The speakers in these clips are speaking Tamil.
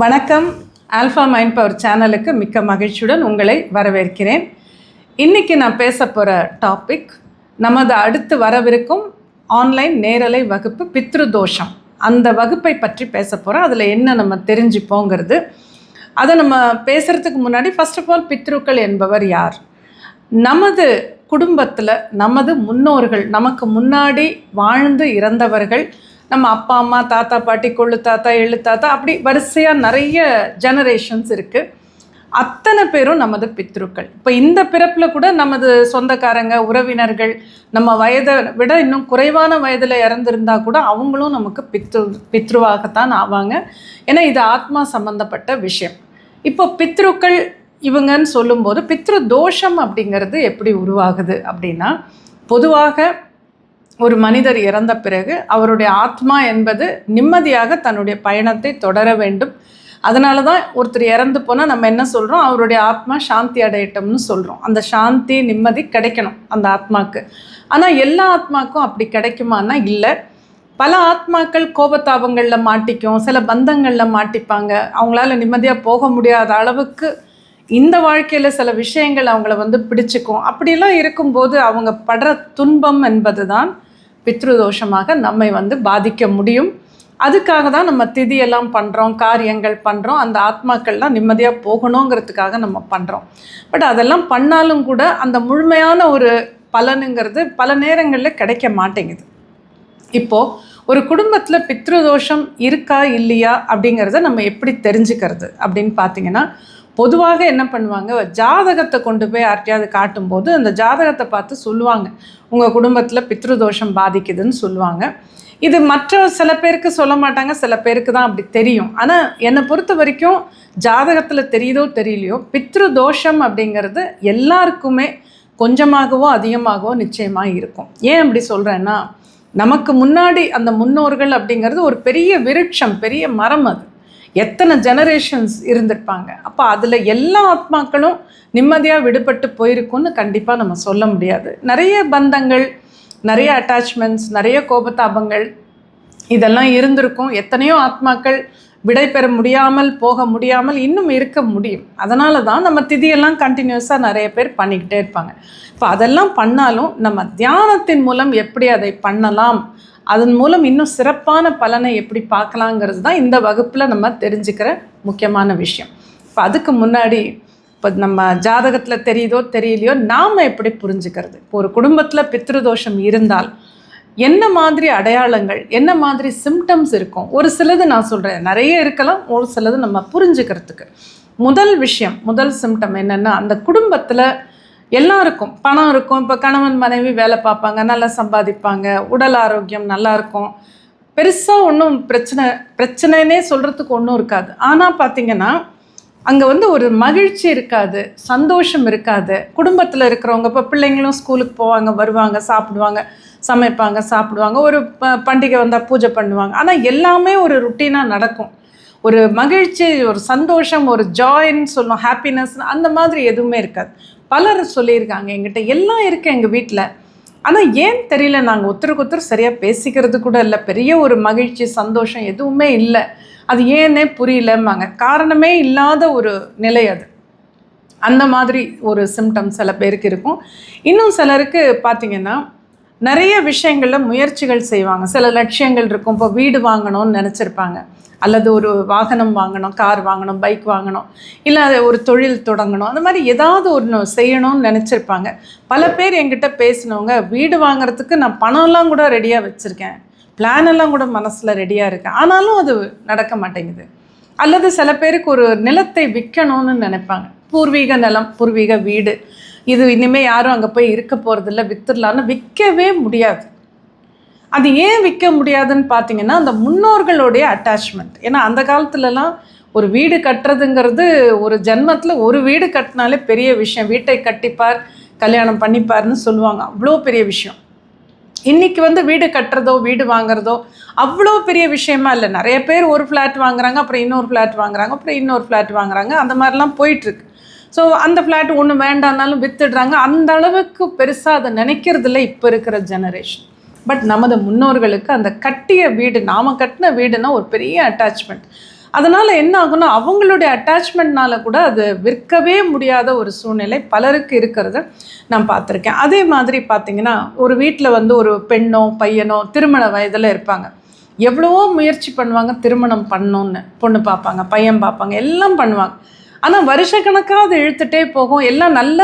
வணக்கம். ஆல்ஃபா மைண்ட் பவர் சேனலுக்கு மிக்க மகிழ்ச்சியுடன் உங்களை வரவேற்கிறேன். இன்னைக்கு நான் பேச போகிற டாபிக் நமது அடுத்து வரவிருக்கும் ஆன்லைன் நேரலை வகுப்பு பித்ரு தோஷம் அந்த வகுப்பை பற்றி பேச போகிறோம் அதில் என்ன நம்ம தெரிஞ்சுப்போங்கிறது. அதை நம்ம பேசுகிறதுக்கு முன்னாடி ஃபர்ஸ்ட் ஆஃப் ஆல் பித்ருக்கள் என்பவர் யார்? நமது குடும்பத்தில் நமது முன்னோர்கள் நமக்கு முன்னாடி வாழ்ந்து இறந்தவர்கள் நம்ம அப்பா அம்மா தாத்தா பாட்டி கொள்ளு தாத்தா எழு தாத்தா அப்படி வரிசையாக நிறைய ஜெனரேஷன்ஸ் இருக்குது அத்தனை பேரும் நமது பித்ருக்கள். இப்போ இந்த பிறப்பில் கூட நமது சொந்தக்காரங்க உறவினர்கள் நம்ம வயதை விட இன்னும் குறைவான வயதில் இறந்துருந்தா கூட அவங்களும் நமக்கு பித்ரு பித்ருவாகத்தான் ஆவாங்க. ஏன்னா இது ஆத்மா சம்பந்தப்பட்ட விஷயம். இப்போ பித்ருக்கள் இவங்கன்னு சொல்லும்போது பித்ரு தோஷம் அப்படிங்கிறது எப்படி உருவாகுது அப்படின்னா பொதுவாக ஒரு மனிதர் இறந்த பிறகு அவருடைய ஆத்மா என்பது நிம்மதியாக தன்னுடைய பயணத்தை தொடர வேண்டும். அதனால தான் ஒருத்தர் இறந்து போனால் நம்ம என்ன சொல்கிறோம் அவருடைய ஆத்மா சாந்தி அடையட்டும்னு சொல்கிறோம் அந்த சாந்தி நிம்மதி கிடைக்கணும் அந்த ஆத்மாக்கு. ஆனால் எல்லா ஆத்மாக்கும் அப்படி கிடைக்குமான்னா இல்லை. பல ஆத்மாக்கள் கோபத்தாபங்களில் மாட்டிக்கும். சில பந்தங்களில் மாட்டிப்பாங்க. அவங்களால நிம்மதியாக போக முடியாத அளவுக்கு இந்த வாழ்க்கையில் சில விஷயங்கள் அவங்கள வந்து பிடிச்சிக்கும். அப்படிலாம் இருக்கும்போது அவங்க படுற துன்பம் என்பது தான் பித்ருதோஷமாக நம்மை வந்து பாதிக்க முடியும். அதுக்காக தான் நம்ம திதியெல்லாம் பண்ணுறோம் காரியங்கள் பண்ணுறோம் அந்த ஆத்மாக்கள்லாம் நிம்மதியாக போகணுங்கிறதுக்காக நம்ம பண்ணுறோம் பட் அதெல்லாம் பண்ணாலும் கூட அந்த முழுமையான ஒரு பலனுங்கிறது பல நேரங்களில் கிடைக்க மாட்டேங்குது. இப்போது ஒரு குடும்பத்தில் பித்ருதோஷம் இருக்கா இல்லையா அப்படிங்கிறத நம்ம எப்படி தெரிஞ்சுக்கிறது அப்படின்னு பார்த்தீங்கன்னா பொதுவாக என்ன பண்ணுவாங்க? ஜாதகத்தை கொண்டு போய் யார்ட்டையாவது காட்டும்போது அந்த ஜாதகத்தை பார்த்து சொல்லுவாங்க. உங்கள் குடும்பத்தில் பித்ருதோஷம் பாதிக்குதுன்னு சொல்லுவாங்க. இது மற்ற சில பேருக்கு சொல்ல மாட்டாங்க சில பேருக்கு தான் அப்படி தெரியும். ஆனால் என்னை பொறுத்த வரைக்கும் ஜாதகத்தில் தெரியுதோ தெரியலையோ பித்ரு தோஷம் அப்படிங்கிறது எல்லாருக்குமே கொஞ்சமாகவோ அதிகமாகவோ நிச்சயமாக இருக்கும். ஏன் அப்படி சொல்கிறேன்னா நமக்கு முன்னாடி அந்த முன்னோர்கள் அப்படிங்கிறது ஒரு பெரிய விருட்சம் பெரிய மரம் அது. எத்தனை ஜெனரேஷன்ஸ் இருந்திருப்பாங்க? அப்போ அதில் எல்லா ஆத்மாக்களும் நிம்மதியாக விடுபட்டு போயிருக்கும்னு கண்டிப்பாக நம்ம சொல்ல முடியாது. நிறைய பந்தங்கள் நிறைய அட்டாச்மெண்ட்ஸ் நிறைய கோபத்தாபங்கள் இதெல்லாம் இருந்திருக்கும். எத்தனையோ ஆத்மாக்கள் விடை பெற முடியாமல் போக முடியாமல் இன்னும் இருக்க முடியும். அதனால தான் நம்ம திதியெல்லாம் கண்டினியூஸாக நிறைய பேர் பண்ணிக்கிட்டே இருப்பாங்க. இப்போ அதெல்லாம் பண்ணாலும் நம்ம தியானத்தின் மூலம் எப்படி அதை பண்ணலாம் அதன் மூலம் இன்னும் சிறப்பான பலனை எப்படி பார்க்கலாங்கிறது தான் இந்த வகுப்பில் நம்ம தெரிஞ்சுக்கிற முக்கியமான விஷயம். இப்போ அதுக்கு முன்னாடி இப்போ நம்ம ஜாதகத்தில் தெரியுதோ தெரியலையோ நாம் எப்படி புரிஞ்சுக்கிறது? இப்போ ஒரு குடும்பத்தில் பித்ருதோஷம் இருந்தால் என்ன மாதிரி அடையாளங்கள் என்ன மாதிரி சிம்டம்ஸ் இருக்கும்? ஒரு சிலது நான் சொல்கிறேன் நிறைய இருக்கலாம் ஒரு சிலது நம்ம புரிஞ்சுக்கிறதுக்கு. முதல் விஷயம் முதல் சிம்டம் என்னென்னா அந்த குடும்பத்தில் எல்லாருக்கும் பணம் இருக்கும். இப்போ கணவன் மனைவி வேலை பார்ப்பாங்க நல்லா சம்பாதிப்பாங்க உடல் ஆரோக்கியம் நல்லாயிருக்கும் பெருசாக ஒன்றும் பிரச்சனை பிரச்சனைனே சொல்கிறதுக்கு ஒன்றும் இருக்காது. ஆனால் பார்த்திங்கன்னா அங்கே வந்து ஒரு மகிழ்ச்சி இருக்காது சந்தோஷம் இருக்காது. குடும்பத்தில் இருக்கிறவங்க இப்போ பிள்ளைங்களும் ஸ்கூலுக்கு போவாங்க வருவாங்க சாப்பிடுவாங்க சமைப்பாங்க சாப்பிடுவாங்க. ஒரு ப பண்டிகை வந்தால் பூஜை பண்ணுவாங்க. ஆனால் எல்லாமே ஒரு ருட்டீனாக நடக்கும். ஒரு மகிழ்ச்சி ஒரு சந்தோஷம் ஒரு ஜாயின்னு சொல்லும் ஹாப்பினஸ் அந்த மாதிரி எதுவுமே இருக்காது. பலர் சொல்லியிருக்காங்க எங்கிட்ட எல்லாம் இருக்குது எங்கள் வீட்டில் ஆனால் ஏன் தெரியல நாங்கள் ஒருத்தருக்கு ஒருத்தர் சரியாக பேசிக்கிறது கூட இல்லை. பெரிய ஒரு மகிழ்ச்சி சந்தோஷம் எதுவுமே இல்லை. அது ஏன்னே புரியலம்பாங்க. காரணமே இல்லாத ஒரு நிலை அது. அந்த மாதிரி ஒரு சிம்டம் சில பேருக்கு இருக்கும். இன்னும் சிலருக்கு பார்த்திங்கன்னா நிறைய விஷயங்களில் முயற்சிகள் செய்வாங்க. சில லட்சியங்கள் இருக்கும். இப்போ வீடு வாங்கணும்னு நினச்சிருப்பாங்க. அல்லது ஒரு வாகனம் வாங்கணும் கார் வாங்கணும் பைக் வாங்கணும். இல்லை ஒரு தொழில் தொடங்கணும். அந்த மாதிரி ஏதாவது ஒன்று செய்யணும்னு நினச்சிருப்பாங்க. பல பேர் என்கிட்ட பேசினவங்க வீடு வாங்குறதுக்கு நான் பணம்லாம் கூட ரெடியாக வச்சுருக்கேன். பிளான் எல்லாம் கூட மனசில் ரெடியாக இருக்குது ஆனாலும் அது நடக்க மாட்டேங்குது. அல்லது சில பேருக்கு ஒரு நிலத்தை விற்கணும்னு நினைப்பாங்க. பூர்வீக நிலம் பூர்வீக வீடு. இது இனிமேல் யாரும் அங்கே போய் இருக்க போகிறதில்ல வித்துடலான்னு விற்கவே முடியாது. அது ஏன் விற்க முடியாதுன்னு பார்த்தீங்கன்னா அந்த முன்னோர்களுடைய அட்டாச்மெண்ட் ஏன்னா அந்த காலத்துலலாம் ஒரு வீடு கட்டுறதுங்கிறது ஒரு ஜென்மத்தில் ஒரு வீடு கட்டினாலே பெரிய விஷயம். வீட்டை கட்டிப்பார் கல்யாணம் பண்ணிப்பார்னு சொல்லுவாங்க. அவ்வளோ பெரிய விஷயம். இன்றைக்கி வந்து வீடு கட்டுறதோ வீடு வாங்குறதோ அவ்வளோ பெரிய விஷயமா இல்லை. நிறைய பேர் ஒரு ஃப்ளாட் வாங்குறாங்க அப்புறம் இன்னொரு ஃப்ளாட் வாங்குறாங்க அப்புறம் இன்னொரு ஃப்ளாட் வாங்குறாங்க. அந்த மாதிரிலாம் போயிட்டுருக்கு. ஸோ அந்த ஃப்ளாட் ஒன்று வேண்டானாலும் வித்துடுறாங்க. அந்த அளவுக்கு பெருசாக அதை நினைக்கிறதில்ல இப்போ இருக்கிற ஜெனரேஷன் பட் நமது முன்னோர்களுக்கு அந்த கட்டிய வீடு நாம் கட்டின வீடுனா ஒரு பெரிய அட்டாச்மெண்ட் அதனால் என்ன ஆகும்னா அவங்களுடைய அட்டாச்மெண்ட்னால கூட அது விற்கவே முடியாத ஒரு சூழ்நிலை பலருக்கு இருக்கிறத நான் பார்த்துருக்கேன். அதே மாதிரி பார்த்திங்கன்னா ஒரு வீட்டில் வந்து ஒரு பெண்ணோ பையனோ திருமண வயதில் இருப்பாங்க. எவ்வளவோ முயற்சி பண்ணுவாங்க திருமணம் பண்ணணுன்னு பொண்ணு பார்ப்பாங்க பையன் பார்ப்பாங்க எல்லாம் பண்ணுவாங்க. ஆனால் வருஷக்கணக்காக அது இழுத்துட்டே போகும். எல்லாம் நல்ல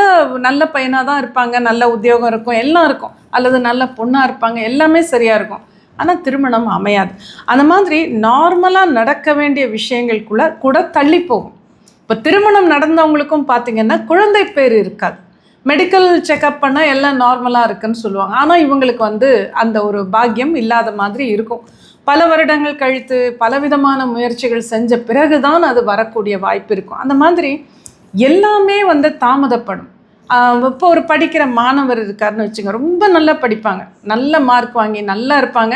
நல்ல பையனாக தான் இருப்பாங்க நல்ல உத்தியோகம் இருக்கும் எல்லாம் இருக்கும். அல்லது நல்ல பொண்ணாக இருப்பாங்க எல்லாமே சரியாக இருக்கும். ஆனால் திருமணம் அமையாது. அந்த மாதிரி நார்மலாக நடக்க வேண்டிய விஷயங்களுக்குள்ள கூட தள்ளி போகும். இப்போ திருமணம் நடந்தவங்களுக்கும் பார்த்தீங்கன்னா குழந்தை பேர் இருக்காது. மெடிக்கல் செக்கப் பண்ணால் எல்லாம் நார்மலாக இருக்குன்னு சொல்லுவாங்க. ஆனால் இவங்களுக்கு வந்து அந்த ஒரு பாக்கியம் இல்லாத மாதிரி இருக்கும். பல வருடங்கள் கழித்து பலவிதமான முயற்சிகள் செஞ்ச பிறகுதான் அது வரக்கூடிய வாய்ப்பு இருக்கும். அந்த மாதிரி எல்லாமே வந்து தாமதப்படும். இப்போ ஒரு படிக்கிற மாணவர் இருக்காருன்னு வச்சுங்க ரொம்ப நல்லா படிப்பாங்க. நல்ல மார்க் வாங்கி நல்லா இருப்பாங்க.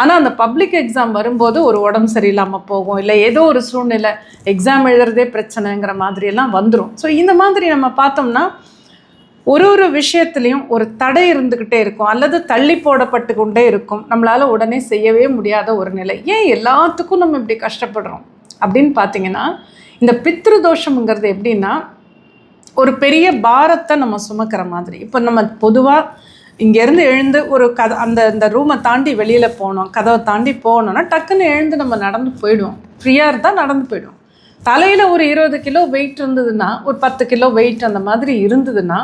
ஆனால் அந்த பப்ளிக் எக்ஸாம் வரும்போது ஒரு உடம்பு சரியில்லாமல் போகும் இல்லை ஏதோ ஒரு சூழ்நிலை எக்ஸாம் எழுதுறதே பிரச்சனைங்கிற மாதிரியெல்லாம் வந்துடும் ஸோ இந்த மாதிரி நம்ம பார்த்தோம்னா ஒரு ஒரு விஷயத்துலையும் ஒரு தடை இருந்துக்கிட்டே இருக்கும் அல்லது தள்ளி போடப்பட்டு கொண்டே இருக்கும். நம்மளால் உடனே செய்யவே முடியாத ஒரு நிலை. ஏன் எல்லாத்துக்கும் நம்ம இப்படி கஷ்டப்படுறோம்? அப்படின்னு பார்த்தீங்கன்னா இந்த பித்ரு தோஷம்ங்கிறது எப்படின்னா ஒரு பெரிய பாரத்தை நம்ம சுமக்கிற மாதிரி. இப்போ நம்ம பொதுவாக இங்கேருந்து எழுந்து ஒரு கதை அந்த அந்த ரூமை தாண்டி வெளியில் போனோம் கதவை தாண்டி போனோம்னா டக்குன்னு எழுந்து நம்ம நடந்து போயிடுவோம். ஃப்ரீயாக இருந்தால் நடந்து போயிடுவோம். தலையில் ஒரு இருபது கிலோ வெயிட் இருந்ததுன்னா ஒரு பத்து கிலோ வெயிட் அந்த மாதிரி இருந்ததுன்னா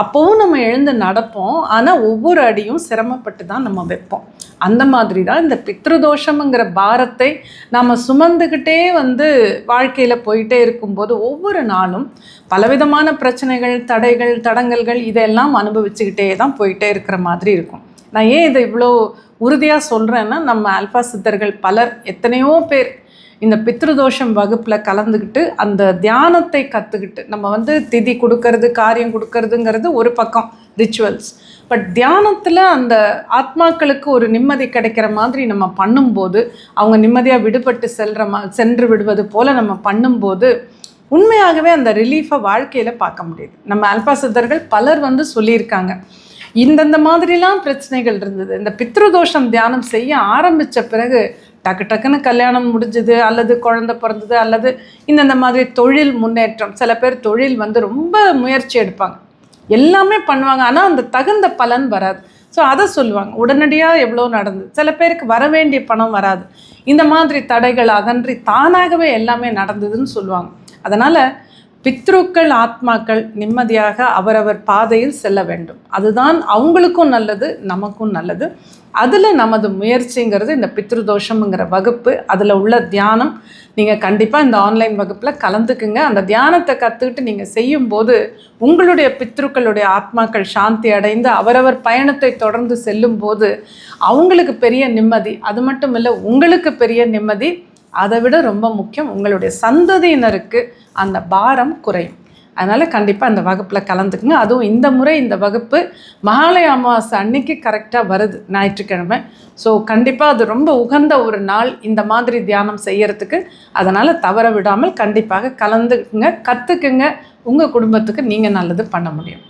அப்போவும் நம்ம எழுந்து நடப்போம். ஆனால் ஒவ்வொரு அடியும் சிரமப்பட்டு தான் நம்ம வைப்போம். அந்த மாதிரி தான் இந்த பித்ருதோஷம்ங்கிற பாரத்தை நாம் சுமந்துக்கிட்டே வந்து வாழ்க்கையில் போயிட்டே இருக்கும்போது ஒவ்வொரு நாளும் பலவிதமான பிரச்சனைகள் தடைகள் தடங்கல்கள் இதெல்லாம் அனுபவிச்சுக்கிட்டே தான் போயிட்டே இருக்கிற மாதிரி இருக்கும். நான் ஏன் இதை இவ்வளோ உறுதியாக சொல்கிறேன்னா நம்ம அல்பா சித்தர்கள் பலர் எத்தனையோ பேர் இந்த பித்ருதோஷம் வகுப்பில் கலந்துக்கிட்டு அந்த தியானத்தை கற்றுக்கிட்டு நம்ம வந்து திதி கொடுக்கறது காரியம் கொடுக்கறதுங்கிறது ஒரு பக்கம் ரிச்சுவல்ஸ் பட் தியானத்தில் அந்த ஆத்மாக்களுக்கு ஒரு நிம்மதி கிடைக்கிற மாதிரி நம்ம பண்ணும்போது அவங்க நிம்மதியாக விடுபட்டு செல்கிற மா சென்று விடுவது போல் நம்ம பண்ணும்போது உண்மையாகவே அந்த ரிலீஃபை வாழ்க்கையில் பார்க்க முடியுது. நம்ம அல்பா சித்தர்கள் பலர் வந்து சொல்லியிருக்காங்க இந்தந்த மாதிரிலாம் பிரச்சனைகள் இருந்தது. இந்த பித்ருதோஷம் தியானம் செய்ய ஆரம்பித்த பிறகு டக்கு டக்குன்னு கல்யாணம் முடிஞ்சது அல்லது குழந்தை பிறந்தது அல்லது இந்தந்த மாதிரி தொழில் முன்னேற்றம். சில பேர் தொழில் வந்து ரொம்ப முயற்சி எடுப்பாங்க. எல்லாமே பண்ணுவாங்க ஆனால் அந்த தகுந்த பலன் வராது. ஸோ அதை சொல்லுவாங்க. உடனடியாக எவ்வளோ நடந்தது? சில பேருக்கு வர வேண்டிய பணம் வராது. இந்த மாதிரி தடைகள் அகன்றி தானாகவே எல்லாமே நடந்ததுன்னு சொல்லுவாங்க. அதனால் பித்ருக்கள் ஆத்மாக்கள் நிம்மதியாக அவரவர் பாதையில் செல்ல வேண்டும். அதுதான் அவங்களுக்கும் நல்லது நமக்கும் நல்லது. அதில் நமது முயற்சிங்கிறது இந்த பித்ருதோஷம்ங்கிற வகுப்பு அதில் உள்ள தியானம். நீங்கள் கண்டிப்பாக இந்த ஆன்லைன் வகுப்பில் கலந்துக்குங்க. அந்த தியானத்தை கற்றுக்கிட்டு நீங்கள் செய்யும்போது உங்களுடைய பித்ருக்களுடைய ஆத்மாக்கள் சாந்தி அடைந்து அவரவர் பயணத்தை தொடர்ந்து செல்லும்போது அவங்களுக்கு பெரிய நிம்மதி. அது மட்டும் இல்லை உங்களுக்கு பெரிய நிம்மதி அதை விட ரொம்ப முக்கியம் உங்களுடைய சந்ததியினருக்கு அந்த பாரம் குறையும். அதனால் கண்டிப்பாக அந்த வகுப்பில் கலந்துக்குங்க. அதுவும் இந்த முறை இந்த வகுப்பு மகாலய அமாவாசை அன்னைக்கு கரெக்டாக வருது ஞாயிற்றுக்கிழமை. ஸோ கண்டிப்பாக அது ரொம்ப உகந்த ஒரு நாள் இந்த மாதிரி தியானம் செய்கிறதுக்கு அதனால் தவற விடாமல் கண்டிப்பாக கலந்துக்குங்க கற்றுக்குங்க உங்கள் குடும்பத்துக்கு நீங்கள் நல்லது பண்ண முடியும்.